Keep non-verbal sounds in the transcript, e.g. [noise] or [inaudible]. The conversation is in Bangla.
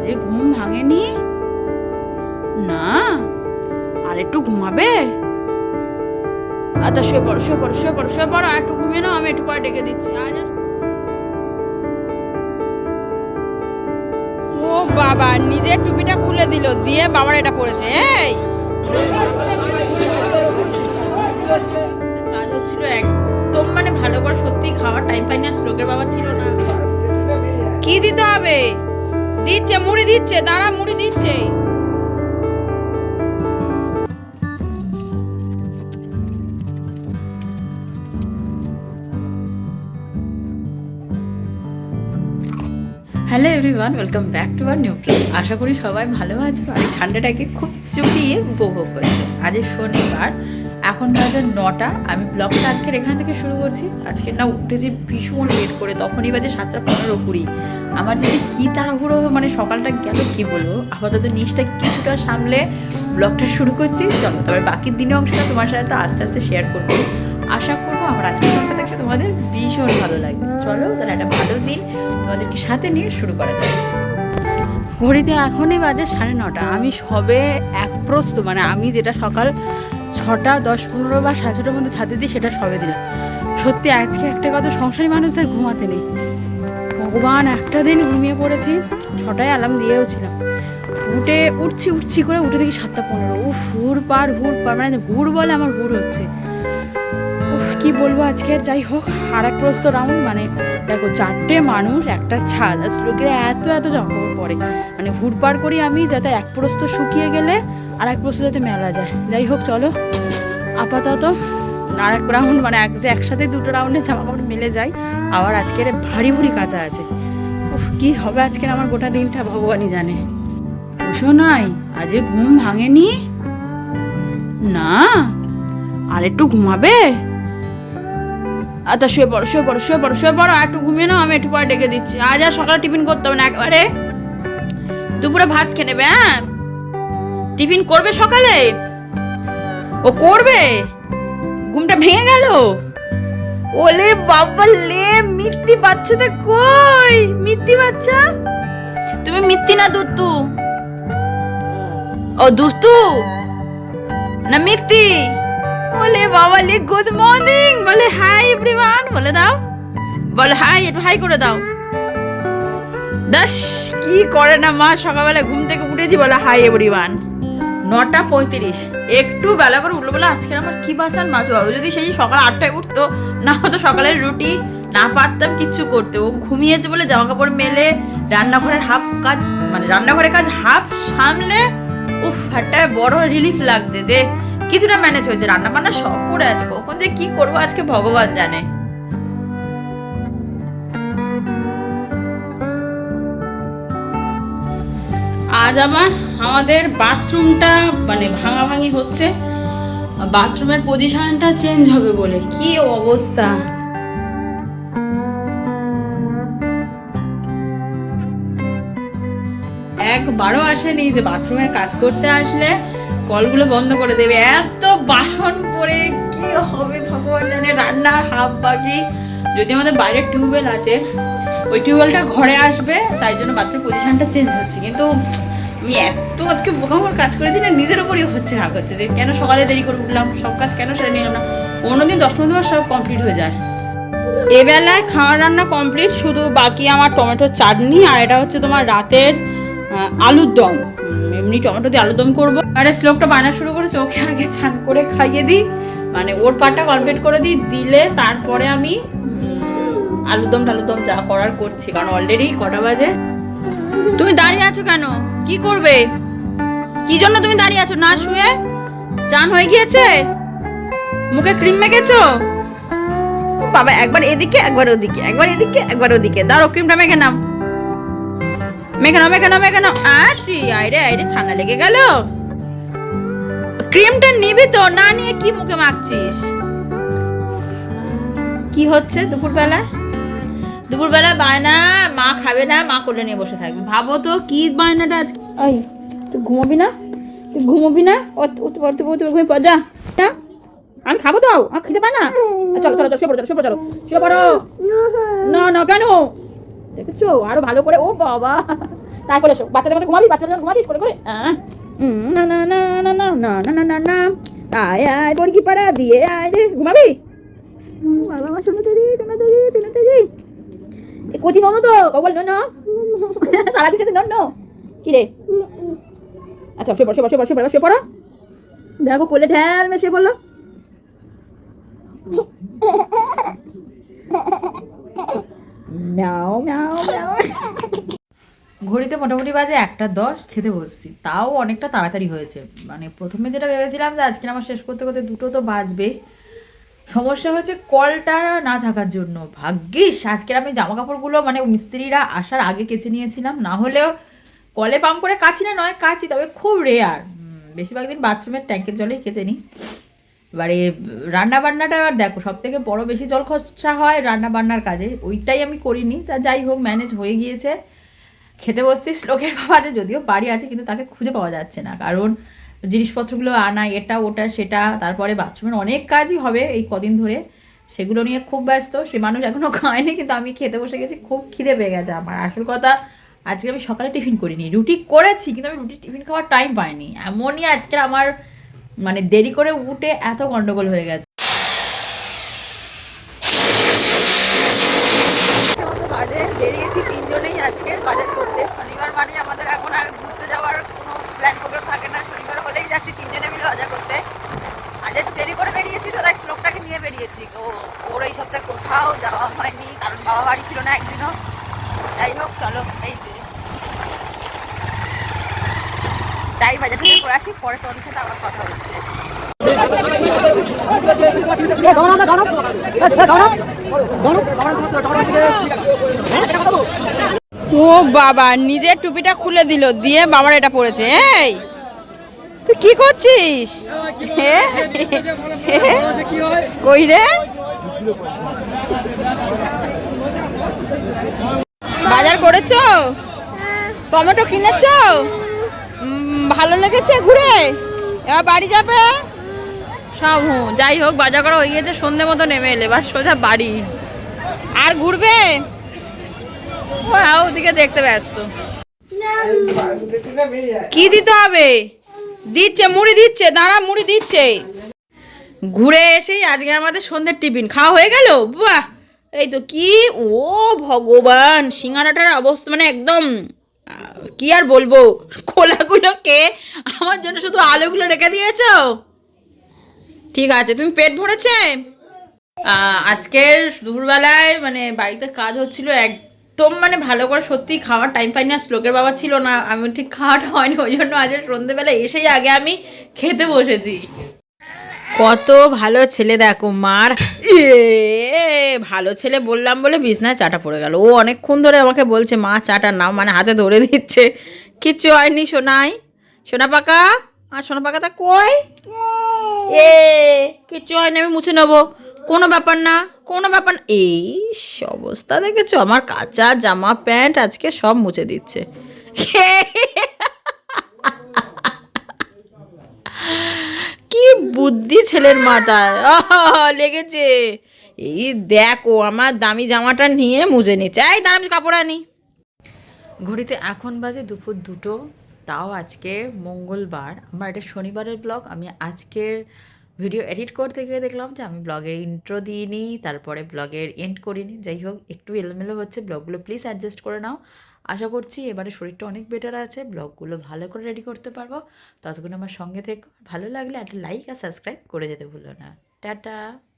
আজকে ঘুম ভাঙেনি? না, আর একটু ঘুমাবে? আচ্ছা শুয়ে পড়ো শুয়ে পড়ো শুয়ে পড়ো শুয়ে পড়ো, আর একটু ঘুমিয়ে নাও, আমি একটু পরে ডেকে দিচ্ছি আজ ও বাবা, নিজের টুপিটা খুলে দিল, দিয়ে বাবার এটা পড়েছে এই। কাজ হচ্ছিল একদম মানে ভালো করে সত্যি খাওয়ার টাইম পাই না শ্লোকের বাবা ছিল না। কি দিতে হবে? দিচ্ছে, মুড়ি দিচ্ছে, দাঁড়া, মুড়ি দিচ্ছে। Hello everyone welcome back to our new blog আশা করি সবাই ভালো আছো। আর ঠান্ডাটাকে খুব চুটিয়ে উপভোগ করছ। আজ শনিবার এখন বাজে নটা, আমি ব্লগটা আজকের এখান থেকে শুরু করছি। আজকে না উঠেছি ভীষণ লেট করে, তখনই বাজে সাতটা পনেরো কুড়ি। আমার যদি কী তাড়াহুড়ো মানে সকালটা গেল, কী বলব? আপাতত নিচটা কিছুটা সামলে ব্লগটা শুরু করছি। চলো, তবে বাকির দিনের অংশটা তোমার সাথে তো আস্তে আস্তে শেয়ার করব। আশা করব আমার আজকের ব্লগটা দেখতে তোমাদের ভীষণ ভালো লাগবে। চলো, তাহলে একটা ভালো দিন তোমাদেরকে সাথে নিয়ে শুরু করা যাবে ঘড়িতে এখনই বাজে সাড়ে নটা। আমি সবে এক প্রস্ত মানে আমি যেটা সকাল ছটা, দশ, পনেরো বা সাড়ে ছটার মধ্যে ছাদে দিই সেটা সবে দিলাম। সত্যি আজকে একটা কথা সংসারী মানুষদের ঘুমাতে নেই। ভগবান, একটা দিন ঘুমিয়ে পড়েছি, ছটায় অ্যালার্ম দিয়েও ছিলাম। উঠে উঠছি উঠছি করে উঠে দেখি সাতটা পনেরো। উফ হুর পার হুর পার মানে হুর বলে আমার হুর হচ্ছে। উফ, কি বলব আজকে? যাই হোক আর এক প্রস্ত রাউন্ড মানে দেখো, চারটে মানুষ, একটা ছাদ। আর লোকের এত এত জামা পরে মানে হুড় পার করি আমি, যাতে এক প্রস্ত শুকিয়ে গেলে আর এক প্রস্ত যাতে মেলা যায়। যাই হোক, চলো। আপাতত আর এক রাউন্ড মানে এক যে একসাথে দুটো রাউন্ডে জামা কাপড় মেলে যায়, আবার আজকের ভারী ভারী কাঁচা আছে। উফ, কি হবে আজকের আমার গোটা দিনটা, ভগবানই জানে। ওসো নাই, আজকে ঘুম ভাঙেনি? না, আর একটু ঘুমাবে? আচ্ছা শুয়ে পড়ো শুয়ে পড়ো শুয়ে পড়ো শুয়ে পড়ো, আর একটু ঘুমিয়ে নাও, আমি একটু পরে ডেকে দিচ্ছি। আজ আর সকালে টিফিন করতে হবে না, একবারে। দুপুরে ভাত খেয়ে নেবে হ্যাঁ? টিফিন করবে সকালে? ও করবে? ঘুমটা ভেঙে গেল? ওলে বাবা লে, মিত্তি বাচ্চাটা কই? মিত্তি বাচ্চা? তুমি মিত্তি না দুত্তু? ও দুস্তু? না মিত্তি? বলে বাবা লে গুড মর্নিং বলে হাই এভরিওয়ান বলে দাও। বলে হাই একটু হাই করে দাও। দাস কি করে না মা, সকালবেলা ঘুম থেকে উঠেছি বলে হাই এভরিওয়ান নটা পঁয়ত্রিশ। একটু বেলা করে উঠল বলে আজকে আমার কি বাঁচান মাছ বাবু যদি সেই সকাল আটটায় উঠতো, না হতো সকালের রুটি, না পারতাম কিচ্ছু করতে। ও ঘুমিয়েছে বলে জামা কাপড় মেলে, রান্নাঘরের হাফ কাজ মানে রান্নাঘরের কাজ হাফ সামলে, উফ, একটা বড় রিলিফ লাগছে যে, কিছুটা ম্যানেজ হয়েছে। রান্না বান্না সব পড়ে আছে। কখন যে কি করব আজকে ভগবান জানে। আজ আবার আমাদের বাথরুমটা মানে ভাঙাভাঙি হচ্ছে। বাথরুমের পজিশনটা চেঞ্জ হবে বলে। কি অবস্থা? একবারও আসেনি যে বাথরুমের কাজ করতে আসলে কলগুলো বন্ধ করে দেবে। এত বাসন পরে কি হবে ভগবান জানে রান্না হাফ বাকি। যদি আমাদের বাইরে টিউবওয়েল আছে, ওই টিউবওয়েলটা ঘরে আসবে, তাই জন্য বাথরুম পজিশনটা চেঞ্জ হচ্ছে। কিন্তু আমি এত আজকে বোকামোর কাজ করেছি না, নিজের উপরই হচ্ছে রাগ হচ্ছে যে কেন সকালে দেরি করে উঠলাম, সব কাজ কেন সেরে নিলাম না? অন্যদিন দশ পনেরো মাস সব কমপ্লিট হয়ে যায়। এবেলায় খাওয়ার রান্না কমপ্লিট শুধু বাকি আমার টমেটোর চাটনি আর এটা হচ্ছে তোমার রাতের আলুর দম। এমনি টমেটো দিয়ে আলুর দম করব। আরে শ্লোকটা বানা শুরু করেছে, ওকে আগে ছান করে খাইয়ে দিই মানে ওর পাটা কমপ্লিট করে দিই, দিলে তারপরে আমি আলুর দম টালুর দম যা করার করছি, কারণ অলরেডি কটা বাজে? তুমি দাঁড়িয়ে আছো কেন? কি করবে? কি জন্য তুমি দাঁড়িয়ে আছো? না শুয়ে? চান হয়ে গিয়েছে? মুখে ক্রিম মেখেছো? বাবা, একবার এদিকে, একবার ওদিকে, একবার এদিকে, একবার ওদিকে। দাঁড়ো ক্রিমটা মেখে নাও। মেখে নাও মেখে নাও মেখে নাও। আছি আইরে আইরে, ঠান্ডা লেগে গেল। ক্রিমটা নিবি তো, না নিয়ে কি মুখে মাখছিস? কি হচ্ছে দুপুরবেলা দুপুরবেলা বায়না মা খাবে না মা কোলে নিয়ে বসে থাকবে। ভাবো তো কি বায়নাটা আজ ওই তুই ঘুমাবি না? তুই ঘুমাবি না? ও তুই ঘুমিয়ে পড় যা। আমি খাব তো আমার খেতে পায় না? চলো চলো চলো শুয়ে পড়ো চলো শুয়ে পড়ো চলো। শুয়ে পড়ো। [laughs] না না কেন? দেখেছ? আরও ভালো করে ও বাবা। তাই করে শো বাচ্চাদের মতো ঘুমাবি বাচ্চাদের মতো ঘুমাবিস করে করে। না না না না না না না না না না। আয় আয় বর্গি পাড়া দিয়ে আয় রে ঘুমাবি? বাবা আমার শোনো তো রে শোনো তো রে শোনো তো রে এ কচি নন তো কবল নন [laughs] সারা দিচ্ছে তো নন কি রে? আচ্ছা শুয়ে পড়ো শুয়ে পড়ো শুয়ে পড়ো শুয়ে পড়ো। দেখো কোলে ঢ্যাল মেশে বলল ম্যাও ম্যাও ম্যাও। ঘড়িতে মোটামুটি বাজে একটা দশ খেতে বসছি। তাও অনেকটা তাড়াতাড়ি হয়েছে। মানে প্রথমে যেটা ভেবেছিলাম যে আজকে আমার শেষ করতে করতে দুটো তো বাজবেই। সমস্যা হচ্ছে কলটা না থাকার জন্য। ভাগ্যিস, আজকের আমি জামা কাপড়গুলো মানে মিস্ত্রিরা আসার আগে কেচে নিয়েছিলাম। না হলেও কলে পাম্প করে কাচি না, নয় কাচি, তবে খুব রেয়ার বেশিরভাগ দিন বাথরুমের ট্যাঙ্কের জলেই কেচে নিই এবারে রান্না বান্নাটা এবার দেখো সব থেকে বড় বেশি জল খরচা হয় রান্না বান্নার কাজে। ওইটাই আমি করিনি, তা যাই হোক ম্যানেজ হয়ে গিয়েছে। খেতে বসছি শ্লোকের বাবাতে যদিও বাড়ি আছে, কিন্তু তাকে খুঁজে পাওয়া যাচ্ছে না। কারণ জিনিসপত্রগুলো আনা, এটা, ওটা, সেটা, তারপরে বাথরুমের অনেক কাজই হবে এই কদিন ধরে। সেগুলো নিয়ে খুব ব্যস্ত, সে মানুষ এখনও [laughs] খায়নি, কিন্তু আমি খেতে বসে গেছি, খুব খিদে পেয়ে গেছে আমার। আসল কথা, আজকে আমি সকালে টিফিন করিনি, রুটি করেছি, কিন্তু আমি রুটি টিফিন খাওয়ার টাইম পাইনি। এমনই আজকে আমার মানে দেরি করে উঠে এত গন্ডগোল হয়ে গেছে বাজে বেরিয়েছি তিনজনেই আজকে বাজার করতে শনিবার মানে আমাদের এখন আর ঘুরতে যাওয়ার কোনো প্ল্যান প্রোগ্রাম থাকে না শনিবার হলেই যাচ্ছি তিনজনে মিলে বাজার করতে আজ একটু দেরি করে বেরিয়েছি তো তাই শ্লোকটাকে নিয়ে বেরিয়েছি তো ওর এই সপ্তাহে কোথাও যাওয়া হয়নি কারণ ছিল না একদিনও। যাই হোক চলো এই যে। তাই বাজার থেকে করে আসি পরে তোমাদের সাথে আবার কথা হচ্ছে। ও বাবা নিজের টুপিটা খুলে দিল দিয়ে বাবার এটা পড়েছে এই। তুই কি করছিস? কই রে বাজার করেছ? টমেটো কিনেছো? ভালো লেগেছে ঘুরে? এবার বাড়ি যাবে? সব যাই হোক বাজার করা হয়ে গেছে সন্ধে মতো নেমে এলে এবার সোজা বাড়ি। আর ঘুরবে? হ্যাঁ, ওদিকে দেখতে ব্যস্ত। কি দিতে হবে? দিচ্ছে মুড়ি দিচ্ছে দাঁড়া মুড়ি দিচ্ছে। ঘুরে এসেই আজকে আমাদের সন্ধ্যের টিফিন। খাওয়া হয়ে গেল? বাহ! এই তো কি? ও ভগবান, সিঙ্গারাটার অবস্থা মানে একদম কি আর বলব? খোলাগুলোকে আমার জন্য শুধু আলুগুলো রেখে দিয়েছ? ঠিক আছে, তুমি পেট ভরেছে? আজকের দুপুরবেলায় মানে বাড়িতে কাজ হচ্ছিল একদম মানে ভালো করে সত্যি খাওয়ার টাইম পাইনি, আর শ্লোকের বাবা ছিল না। আমি ঠিক খাওয়াটা হয়নি, ওই জন্য আজ সন্ধ্যেবেলা এসেই আগে আমি খেতে বসেছি। কত ভালো ছেলে দেখো, মার। ভালো ছেলে বললাম বলে বিছনায় চাটা পড়ে গেল। ও অনেকক্ষণ ধরে আমাকে বলছে, মা, চাটা নাও। মানে হাতে ধরে দিচ্ছে। কিচ্ছু হয়নি সোনাই। সোনা পাকা? আর সোনা পাকাটা কই? এ, কিচ্ছু হয়নি, আমি মুছে নেব। কোনো ব্যাপার না, কোনো ব্যাপার না। এই অবস্থা দেখেছ? আমার কাঁচা জামা, প্যান্ট আজকে সব মুছে দিচ্ছে [laughs] কি বুদ্ধি ছেলের মাথায়। লেগেছে। এই দেখো, আমার দামি জামাটা নিয়ে মুজে নিচ্ছে। এই দামি কাপড় আনি। ঘড়িতে এখন বাজে দুপুর দুটো, তাও আজকে মঙ্গলবার। আমার এটা শনিবারের ব্লগ আমি আজকের ভিডিও এডিট করতে গিয়ে দেখলাম যে আমি ব্লগের ইন্ট্রো দিইনি, তারপরে ব্লগের এন্ড করিনি। যাই হোক, একটু এলোমেলো হচ্ছে। ব্লগগুলো প্লিজ অ্যাডজাস্ট করে নাও। আশা করছি এবারে শরীরটা অনেক বেটার আছে ব্লগগুলো ভালো করে রেডি করতে পারব। ততক্ষণ আমার সঙ্গে থেকে, ভালো লাগলে একটা লাইক আর সাবস্ক্রাইব করে যেতে ভুলো না। টাটা!